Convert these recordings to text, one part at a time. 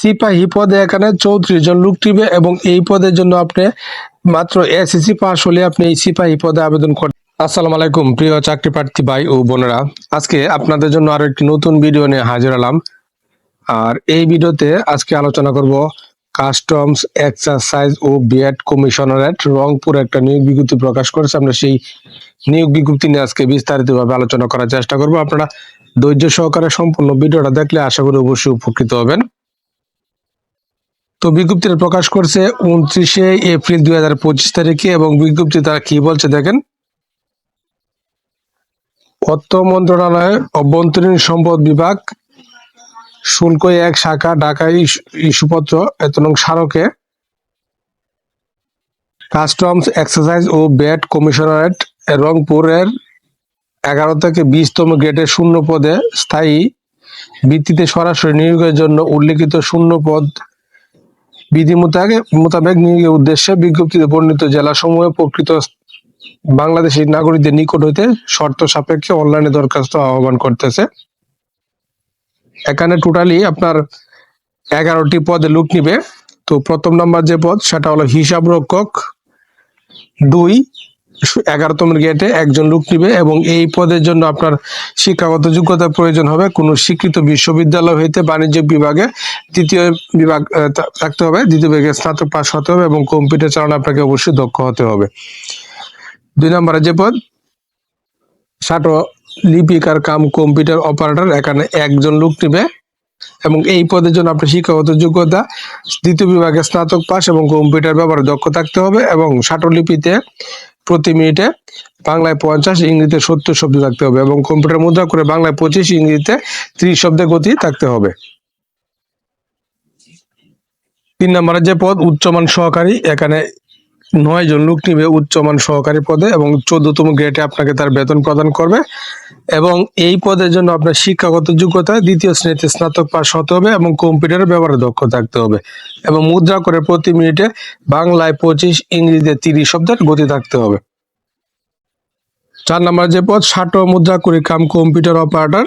সিপাহী পদে এখানে চৌত্রিশ জন লোক টিবে এবং এই পদের জন্য আপনি মাত্র এসএসসি পাস হলে আপনি এই সিপাহী পদে আবেদন করেন আসসালামু আলাইকুম, প্রিয় চাকরি প্রার্থী ভাই ও বোনেরা। আজকে আপনাদের জন্য আরও একটি নতুন ভিডিও নিয়ে হাজির হলাম। আর এই ভিডিওতে আজকে আলোচনা করব কাস্টমস এক্সারসাইজ ও বিএড কমিশনারেট রংপুর একটা নিয়োগ বিজ্ঞপ্তি প্রকাশ করেছে। আমরা সেই নিয়োগ বিজ্ঞপ্তি নিয়ে আজকে বিস্তারিতভাবে আলোচনা করার চেষ্টা করব। আপনারা ধৈর্য সহকারে সম্পূর্ণ ভিডিওটা দেখলে আশা করি অবশ্যই উপকৃত হবেন। তো বিজ্ঞপ্তিটা প্রকাশ করছে উনত্রিশে এপ্রিল দুই হাজার পঁচিশ তারিখে এবং বিজ্ঞপ্তি তারা কি বলছে দেখেন। অর্থ মন্ত্রণালয় অভ্যন্তরীণ সম্পদ বিভাগ, শুল্ক এক শাখা, ঢাকা ইস্যু- ইস্যুপত্র এত নং স্মারকে, কাস্টমস এক্সারসাইজ ও ব্যাট কমিশনারেট রংপুরের এগারো থেকে বিশতম গ্রেডের শূন্য পদে স্থায়ী ভিত্তিতে সরাসরি নিয়োগের জন্য উল্লেখিত শূন্য পদ বিধি মোতাবেক মোতাবেক নিয়োগের উদ্দেশ্যে বিজ্ঞপ্তিতে বর্ণিত জেলা সমূহে প্রকৃত বাংলাদেশের নাগরিকদের নিকট হইতে শর্ত সাপেক্ষে অনলাইনে দরখাস্ত আহ্বান করতেছে। এখানে টোটালি আপনার এগারোটি পদে লুক নিবে। তো প্রথম নাম্বার যে পদ, সেটা হলো হিসাব রক্ষক দুই এগারোতম গেটে একজন লোক নিবে এবং এই পদের জন্য আপনার শিক্ষাগত যোগ্যতা প্রয়োজন হবে। কোনো স্বীকৃত বিশ্ববিদ্যালয় হইতে বাণিজ্য বিভাগে দ্বিতীয় বিভাগ থাকতে হবে। দ্বিতীয় বিভাগে স্নাতক পাস হতে হবে এবং কম্পিউটার চালানো আপনাকে অবশ্যই দক্ষ হতে হবে। দুই নম্বরে যে পদ, ষাটো লিপিকার কাম কম্পিউটার অপারেটর, এখানে একজন লোক নিবে এবং এই পদের জন্য আপনার শিক্ষাগত যোগ্যতা, দ্বিতীয় বিভাগে স্নাতক পাস এবং কম্পিউটার ব্যবহারে দক্ষ থাকতে হবে এবং লিপিতে প্রতি মিনিটে বাংলায় পঞ্চাশ, ইংরেজিতে সত্তর শব্দ থাকতে হবে এবং কম্পিউটার মুদ্রা করে বাংলায় পঁচিশ, ইংরেজিতে ত্রিশ শব্দের গতি থাকতে হবে। তিন নম্বরের যে পদ উচ্চমান সহকারী, এখানে নয় জন লোক নিবে উচ্চমান সহকারী পদে এবং চোদ্দতম গ্রেডে আপনাকে তার বেতন প্রদান করবে এবং এই পদের জন্য আপনার শিক্ষাগত যোগ্যতা, দ্বিতীয় শ্রেণীতে স্নাতক পাস হতে হবে এবং কম্পিউটারের ব্যবহারে দক্ষ থাকতে হবে এবং মুদ্রা করে প্রতি মিনিটে বাংলায় পঁচিশ, ইংরেজিতে তিরিশ শব্দের গতি থাকতে হবে। চার নম্বর যে পদ, ষাট মুদ্রা করে কাম কম্পিউটার অপারেটর।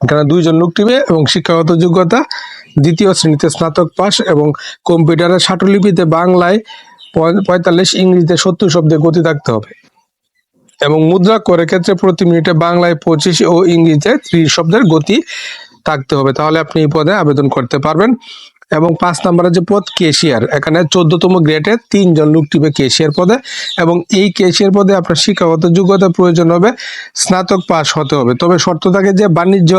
এখানে দুইজন লোক টিবে এবং শিক্ষাগত যোগ্যতা দ্বিতীয় শ্রেণীতে স্নাতক পাস এবং কম্পিউটারের ষাটলিপিতে বাংলায় পঁয়- পঁয়তাল্লিশ, ইংরেজিতে সত্তর শব্দে গতি থাকতে হবে। এবং মুদ্রা করে ক্ষেত্রে প্রতি মিনিটে বাংলায় পঁচিশ ও ইংরেজিতে ত্রিশ শব্দের গতি থাকতে হবে। তাহলে আপনি এই পদে আবেদন করতে পারবেন। এবং পাঁচ নম্বরের যে পদ, কেশিয়ার। এখানে চোদ্দতম গ্রেডে তিনজন লোক টিবে কেশিয়ার পদে এবং এই কেশিয়ার পদে আপনার শিক্ষাগত যোগ্যতা প্রয়োজন হবে, স্নাতক পাস হতে হবে। তবে শর্ত থাকে যে বাণিজ্য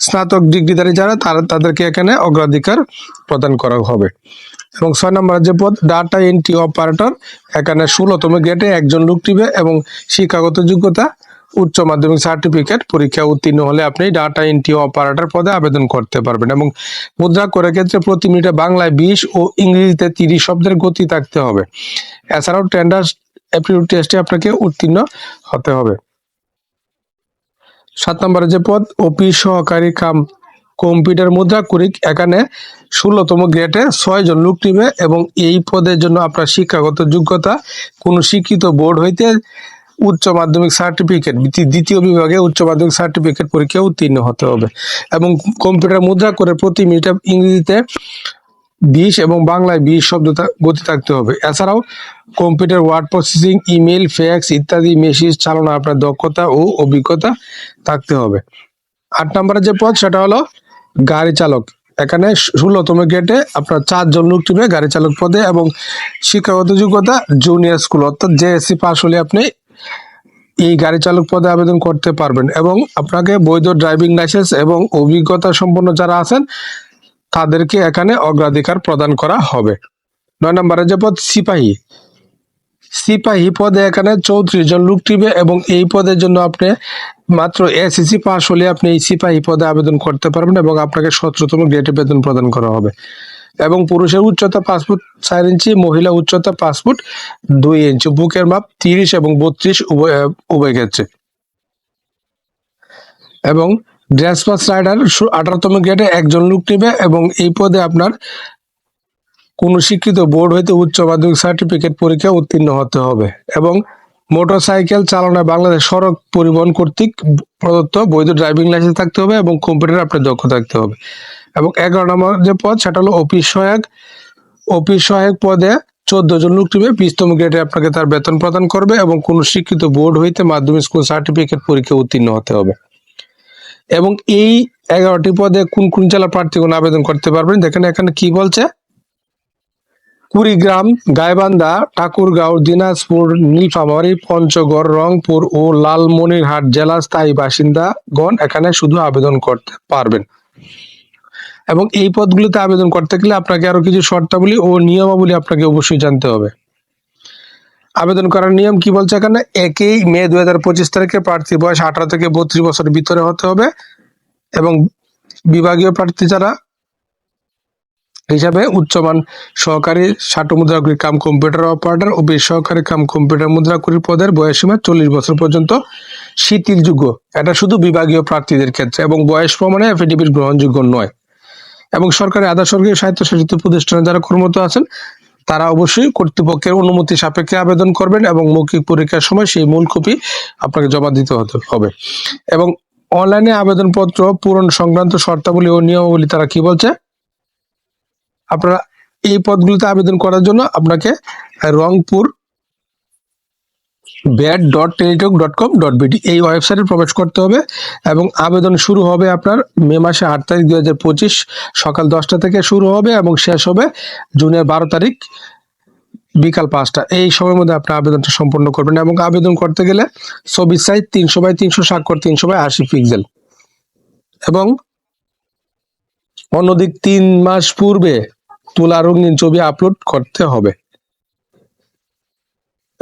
স্নাতক ডিগ্রিধারী যারা, তারা তাদেরকে এখানে অগ্রাধিকার প্রদান করা হবে। এবং ছয় নম্বর যে পদ ডাটা এন্ট্রি অপারেটর এখানে ষোলোতম গেটে একজন লোক টিবে এবং শিক্ষাগত যোগ্যতা উচ্চ মাধ্যমিক সার্টিফিকেট পরীক্ষা উত্তীর্ণ হলে আপনি ডাটা এন্ট্রি অপারেটর পদে আবেদন করতে পারবেন এবং মুদ্রা করে ক্ষেত্রে প্রতি মিনিটে বাংলায় বিশ ও ইংরেজিতে তিরিশ শব্দের গতি থাকতে হবে। এছাড়াও টেন্ডার অ্যাপটিটিউড টেস্টে আপনাকে উত্তীর্ণ হতে হবে। সাত নম্বরে যে পদ, অফিস সহকারী কাম, কম্পিউটার মুদ্রা কুরিক। এখানে ষোলোতম গ্রেডে ছয় জন লোক নিবে এবং এই পদের জন্য আপনার শিক্ষাগত যোগ্যতা। কোন শিক্ষিত বোর্ড হইতে উচ্চ মাধ্যমিক সার্টিফিকেট দ্বিতীয় বিভাগে উচ্চ মাধ্যমিক সার্টিফিকেট পরীক্ষা উত্তীর্ণ হতে হবে। এবং কম্পিউটার মুদ্রা করে প্রতি মিনিটে ইংরেজিতে বিশ এবং বাংলায় বিশ শব্দ গতি থাকতে হবে। এছাড়াও computer word processing email fax ইত্যাদি মেসেজ চালানো আপনার দক্ষতা ও অভিজ্ঞতা থাকতে হবে। আট নম্বরে যে পদ, সেটা হলো গাড়ি চালক। এখানে ষোলোতম গেটে আপনার চারজন লোক টিমে গাড়ি চালক পদে এবং শিক্ষাগত যোগ্যতা জুনিয়র স্কুল অর্থাৎ জেএসসি পাস হলে আপনি এই গাড়ি চালক পদে আবেদন করতে পারবেন এবং আপনাকে বৈধ ড্রাইভিং লাইসেন্স এবং অভিজ্ঞতা সম্পন্ন যারা আছেন, তাদেরকে এখানে অগ্রাধিকার প্রদান করা হবে। নয় নম্বরে যে পদ, সিপাহী। সিপাহী পদে এখানে চৌত্রিশ জন লোক টিবে এবং এই পদের জন্য আপনি মাত্র এসএসসি পাস হলে আপনি এই সিপাহী পদে আবেদন করতে পারবেন এবং আপনাকে সতেরোতম গ্রেডে বেতন প্রদান করা হবে। এবং পুরুষের উচ্চতা পাঁচ ফুট চার ইঞ্চি মহিলা উচ্চতা পাঁচ ফুট দুই ইঞ্চি। বুকের মাপ তিরিশ এবং বত্রিশ উভয় উভয় ক্ষেত্রে। এবং ড্রেস পাস রাইডার আঠারোতম গ্রেডে একজন লোক নেবে এবং এই পদে আপনার কোনো শিক্ষিত বোর্ড হইতে উচ্চ মাধ্যমিক সার্টিফিকেট পরীক্ষা উত্তীর্ণ হতে হবে। এবং মোটরসাইকেল চালনায় বাংলাদেশ সড়ক পরিবহন কর্তৃক প্রদত্ত বৈধ ড্রাইভিং লাইসেন্স থাকতে হবে এবং কম্পিউটার আপনার দক্ষ থাকতে হবে। এবং এগারো নম্বর যে পদ, সেটা হলো অফিস সহায়ক। অফিস সহায়ক পদে চোদ্দ জন লোক নিবে বিশতম গ্রেডে আপনাকে তার বেতন প্রদান করবে এবং কোন শিক্ষিত বোর্ড হইতে মাধ্যমিক স্কুল সার্টিফিকেট পরীক্ষা উত্তীর্ণ হতে হবে। এবং এই এগারোটি পদে কোন কোন জেলা প্রার্থীগণ আবেদন করতে পারবেন? দেখেন এখানে কি বলছে? কুড়িগ্রাম, গাইবান্ধা, ঠাকুরগাঁও, দিনাজপুর, নীলফামারী, পঞ্চগড়, রংপুর ও লালমনিরহাট জেলা স্থায়ী বাসিন্দাগণ এখানে শুধু আবেদন করতে পারবেন। এবং এই পদগুলিতে আবেদন করতে গেলে আপনাকে আরও কিছু শর্তাবলী ও নিয়মাবলী আপনাকে অবশ্যই জানতে হবে। আবেদন করার নিয়ম কি বলছে এখানে? একই মে দু হাজার পঁচিশ তারিখে প্রার্থী বয়স আঠারো থেকে বত্রিশ বছরের ভিতরে হতে হবে এবং বিভাগীয় প্রার্থী যারা হিসাবে উচ্চমান সহকারী ষাট মুদ্রাকুরি কাম কম্পিউটার অপারেটর ও বেসরকারি কাম কম্পিউটার মুদ্রাকুরি পদের বয়সীমা চল্লিশ বছর পর্যন্ত শিথিলযোগ্য। এটা শুধু বিভাগীয় প্রার্থীদের ক্ষেত্রে এবং বয়স প্রমাণে এফিডেভিট গ্রহণযোগ্য নয়। এবং সরকারি আধা সরকারি স্বায়ত্তশাসিত প্রতিষ্ঠানে যারা কর্মরত আছেন, তারা অবশ্যই কর্তৃপক্ষের অনুমতি সাপেক্ষে আবেদন করবেন এবং মৌখিক পরীক্ষার সময় সেই মূল কপি আপনাকে জমা দিতে হবে। এবং অনলাইনে আবেদনপত্র, পূরণ সংক্রান্ত শর্তাবলী ও নিয়মাবলী তারা কি বলছে? আপনারা এই পদগুলিতে আবেদন করার জন্য আপনাকে Rangpur VAT dot Teletalk dot com dot BD এই ওয়েবসাইটে প্রবেশ করতে হবে এবং আবেদন শুরু হবে আপনার মে মাসে আট তারিখ দুই হাজার পঁচিশ সকাল দশটা থেকে শুরু হবে এবং শেষ হবে জুনের বারো তারিখ বিকাল পাঁচটা। এই সময়ের মধ্যে আপনি আবেদনটা সম্পন্ন করবেন এবং আবেদন করতে গেলে ছবির সাইজ তিনশো বাই তিনশো, স্বাক্ষর তিনশো বাই আশি পিক্সেল এবং অন্যদিক তিন মাস পূর্বে তোলা রঙিন ছবি আপলোড করতে হবে।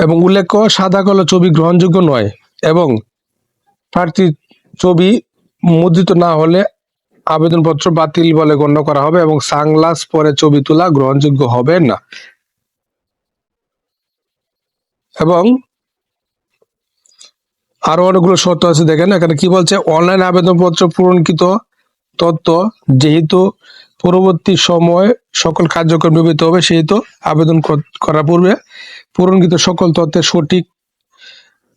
এবং উল্লেখ্য, সাদা কালো ছবি গ্রহণযোগ্য নয় এবং প্রার্থীর ছবি মুদ্রিত না হলে আবেদনপত্র বাতিল বলে গণ্য করা হবে এবং সানগ্লাস পরে ছবি তোলা গ্রহণযোগ্য হবে না। এবং আরও অনেকগুলো শর্ত আছে, দেখেন, এখানে কি বলছে, অনলাইন আবেদনপত্র পূরণকৃত তথ্য যেহেতু পরবর্তী সময় সকল কার্যক্রম নির্মিত হবে, সেহেতু আবেদন কর- করার পূর্বে পূরণকৃত সকল তথ্যের সঠিক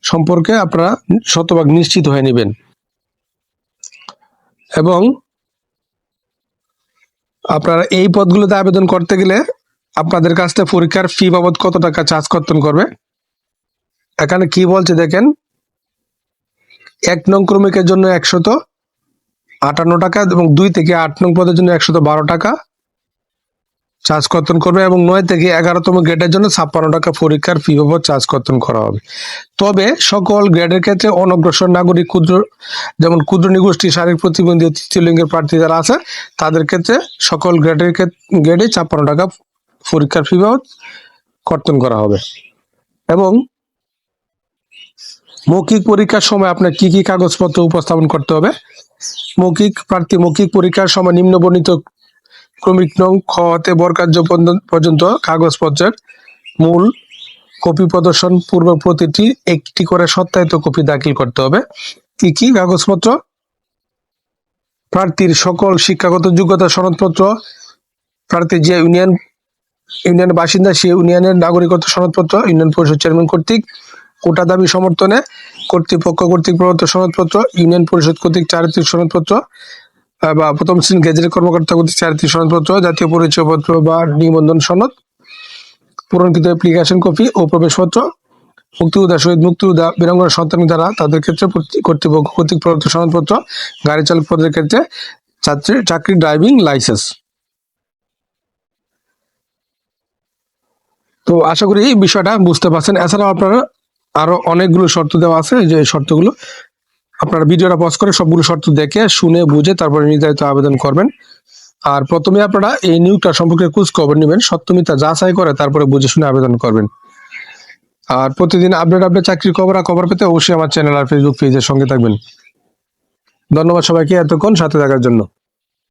সম্পর্কে আপনারা শতভাগ নিশ্চিত হয়ে নেবেন। এবং আপনারা এই পদগুলোতে আবেদন করতে গেলে আপনাদের কাছ থেকে পরীক্ষার ফি বাবদ কত টাকা চার্জ কর্তন করবে? এখানে কি বলছে দেখেন, এক নং ক্রমিকের জন্য একশত আটান্ন টাকা এবং দুই থেকে আট নং পদের জন্য একশত বারো টাকা। চার্জ কর্তন করবে এবং নয় থেকে এগারোতম গ্রেডের জন্য ছাপ্পান্ন টাকা পরীক্ষার ফি বাবদ চার্জ কর্তন করা হবে। তবে সকল গ্রেডের ক্ষেত্রে অনগ্রসর নাগরিক ক্ষুদ্র, যেমন ক্ষুদ্র নিগোষ্ঠী, শারীরিক প্রতিবন্ধী তৃতীয় লিঙ্গের প্রার্থী যারা আছে, তাদের ক্ষেত্রে সকল গ্রেডের গ্রেডে ছাপ্পান্ন টাকা পরীক্ষার ফি বাবদ কর্তন করা হবে। এবং মৌখিক পরীক্ষার সময় আপনার কি কি কাগজপত্র উপস্থাপন করতে হবে? মৌখিক প্রার্থী, মৌখিক পরীক্ষার সময় নিম্ন বর্ণিত ক্রমিক নং খ হতে বরকার্য পর্যন্ত কাগজপত্রের মূল কপি প্রদর্শন পূর্ব প্রতিটি একটি করে সত্যায়িত কপি দাখিল করতে হবে। কি কি? কাগজপত্র। প্রার্থীর সকল শিক্ষাগত যোগ্যতা সনদপত্র। প্রার্থী যে ইউনিয়ন ইউনিয়নের বাসিন্দা সে ইউনিয়নের নাগরিকত্ব সনদপত্র, ইউনিয়ন পরিষদ চেয়ারম্যান কর্তৃক। কোটা দাবি সমর্থনে কর্তৃপক্ষ কর্তৃক প্রদত্ত সনদপত্র, ইউনিয়ন পরিষদ কর্তৃক চারিত্রিক সনদপত্র বা প্রথম শ্রেণি গেজেটের কর্মকর্তা কর্তৃক চারিত্রিক সনদপত্র, জাতীয় পরিচয়পত্র বা নিবন্ধন সনদ, পূরণকৃত অ্যাপ্লিকেশন কপি ও প্রবেশপত্র, মুক্তিযোদ্ধা শহীদ মুক্তিযোদ্ধা বীরাঙ্গনা সন্তান দ্বারা তাদের ক্ষেত্রে কর্তৃপক্ষ কর্তৃক প্রদত্ত সনদপত্র, গাড়ি চালক পদের ক্ষেত্রে ছাত্রীর চাকরির ড্রাইভিং লাইসেন্স তো আশা করি এই বিষয়টা বুঝতে পারছেন। এছাড়াও আপনারা আরও অনেকগুলো শর্ত দেওয়া আছে, যে শর্তগুলো। আপনারা ভিডিওটা পজ করে সবগুলো শর্ত দেখে, শুনে, বুঝে তারপরে নির্ধারিত আবেদন করবেন। আর প্রথমে আপনারা এই নিয়োগটা সম্পর্কে খোঁজ খবর নেবেন, সত্যমিতা যাচাই করে তারপরে বুঝে শুনে আবেদন করবেন। আর প্রতিদিন আপডেট আপডেট চাকরির খবর আর খবর পেতে অবশ্যই আমার চ্যানেল আর ফেসবুক পেজের সঙ্গে থাকবেন। ধন্যবাদ সবাইকে এতক্ষণ সাথে থাকার জন্য।